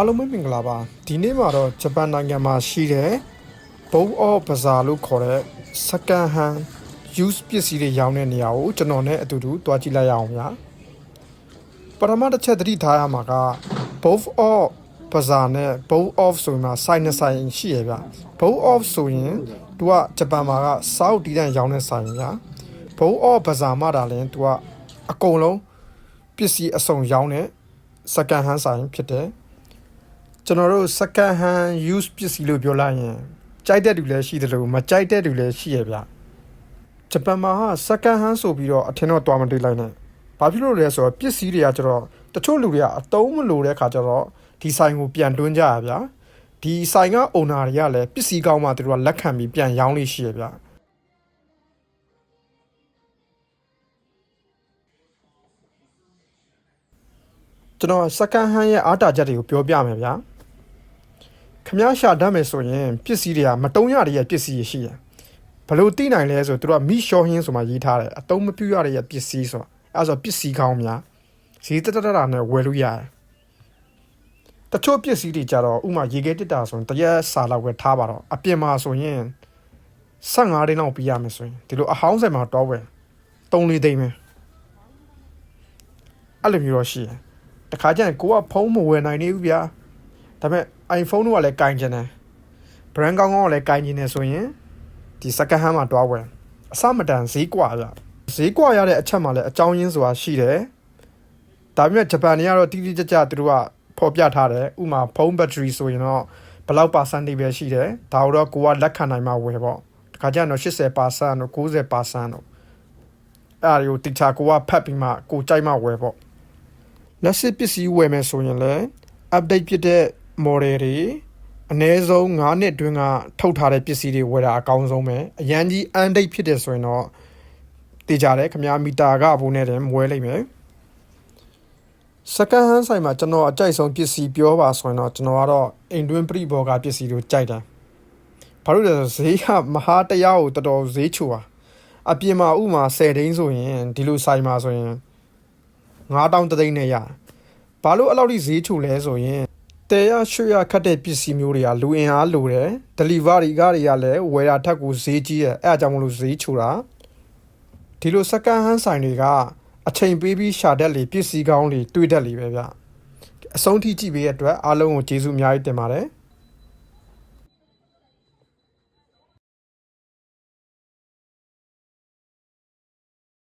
အားလုံးပဲမင်္ဂလာပါဒီနေ့မှာတော့ဂျပန်နိုင်ငံမှာရှိတဲ့ဘုံအော့ဘဇာလို့ခေါ်တဲ့ second hand use ပစ္စည်းတွေရောင်းတဲ့နေရာကိုကျွန်တော်နဲ့အတူတူတွားကြည့်လိုက်ရအောင်ဗျာပထမတစ်ချက်သတိထားရမှာက both of ဘဇာနဲ့ both of ဆိုရင်မှာ side နဲ့ side ရှိရဗျ both of ဆိုရင်သူကဂျပန်မှာကစောက်တီးတန်ရောင်းတဲ့ဆိုင်ဗျာ both of ဘဇာမှာဒါလည်းသူကအကုန်လုံးပစ္စည်းအစုံရောင်းတဲ့ second hand ဆိုင်ဖြစ်တယ် ကျွန်တော်တို့ second hand use ပစ္စည်းလို့ပြောလိုက်ရင်ကြိုက်တဲ့သူလည်းရှိတယ်လို့မကြိုက်တဲ့သူလည်းရှိရဗျဂျပန်မှာဟာ second hand ဆိုပြီးတော့အထင်တော့တွားမတွေ့လိုက်နဲ့ဘာဖြစ်လို့လဲဆိုတော့ပစ္စည်းတွေကကျတော့တချို့လူတွေကအတုံးမလို့တဲ့ခါကျတော့ဒီဆိုင်ကိုပြန်တွန်းကြရဗျာဒီဆိုင်က owner တွေကလည်းပစ္စည်းကောင်းမှသူတို့ကလက်ခံပြီးပြန်ရောင်းလို့ရှိရဗျာကျွန်တော် second hand ရဲ့အားတာချက်တွေကိုပြောပြမယ်ဗျာ ခမားရှာတတ်မယ်ဆိုရင်ပစ္စည်းတွေကမတုံးရတဲ့ပစ္စည်းတွေရှိတယ်ဘလို့သိနိုင်လဲဆိုသူတို့ကမိရှောဟင်းဆိုမှရေးထားတယ်အတုံးမပြရတဲ့ပစ္စည်းဆိုတာအဲဆိုပစ္စည်းကောင်းများဈေးတက်တက်တာနဲ့ဝယ်လို့ရတယ်တချို့ပစ္စည်းတွေကြတော့ဥမာရေခဲတစ်တာဆိုရင်တရက်စာလောက်ပဲထားပါတော့အပြင်မှာဆိုရင်15တိန်းလောက်ပြရမယ်ဆိုရင်ဒီလိုအဟောင်းဆိုင်မှာတော့ဝယ်3လေးသိန်းပဲအဲ့လိုမျိုးတော့ရှိတယ်တခါကျရင်ကိုကဖုံးမဝယ်နိုင်နေဘူးဗျာဒါပေမဲ့ iPhone တို့ကလည်းကင်ကျင်တယ် brand ကောင်းကောင်းကလည်းကင်ကျင်တယ်ဆိုရင်ဒီ second hand မှာတွားဝယ်အစမတန်ဈေးကွာကြဈေးကွာရတဲ့အချက်မှာလည်းအကြောင်းရင်းဆိုတာရှိတယ်ဒါပေမဲ့ဂျပန်တွေကတော့တိတိကျကျသူတို့ကဖော်ပြထားတယ်ဥမာဖုန်းဘက်ထရီဆိုရင်တော့ဘယ်လောက်ပါစန်တိပဲရှိတယ်ဒါတော့ကိုကလက်ခံနိုင်မှဝယ်ပေါ့တခါကျရင်တော့80ပါစန်တို့90ပါစန်တို့အဲ့ဒါတွေကိုတိကျကိုကဖတ်ပြီးမှကိုကြိုက်မှဝယ်ပေါ့လက်စစ်ပစ္စည်းဝယ်မယ်ဆိုရင်လည်း update ဖြစ်တဲ့ model တွေအနည်းဆုံး9နှစ်အတွင်းကထုတ်ထားတဲ့ပစ္စည်းတွေဝယ်တာအကောင်းဆုံးပဲအရန်ကြီး undate ဖြစ်တယ်ဆိုရင်တော့တည်ကြတယ်ခမားမီတာကဘိုးနဲ့တည်းမဝဲလိမ့်မယ် second hand ဆိုင်မှာကျွန်တော်အကြိုက်ဆုံးပစ္စည်းပြောပါဆိုရင်တော့ကျွန်တော်ကတော့အိမ်တွင်းပြိဘောကပစ္စည်းကိုကြိုက်တယ်ဘာလို့လဲဆိုဈေးကမဟာတရားကိုတော်တော်ဈေးချိုပါအပြင်မှာဥမာ10ဒိန်းဆိုရင်ဒီလိုဆိုင်မှာဆိုရင်9000တသိန်းနဲ့ရတယ်ဘာလို့အဲ့လောက်ကြီးဈေးချိုလဲဆိုရင် တဲရရွှေရခတ်တဲ့ပစ္စည်းမျိုးတွေကလူအင်အားလိုတယ် delivery ကားတွေကလည်းဝယ်တာထက်ကိုဈေးကြီးရဲ့အဲ့အကြောင်းမလို့ဈေးချိုတာဒီလို second hand ဆိုင်တွေကအချိန်ပေးပြီးရှာတတ်လေပစ္စည်းကောင်းတွေတွေ့တတ်လေပဲဗျအဆုံးထိကြည့်ပေးတဲ့အတွက်အားလုံးကိုကျေးဇူးအများကြီးတင်ပါတယ်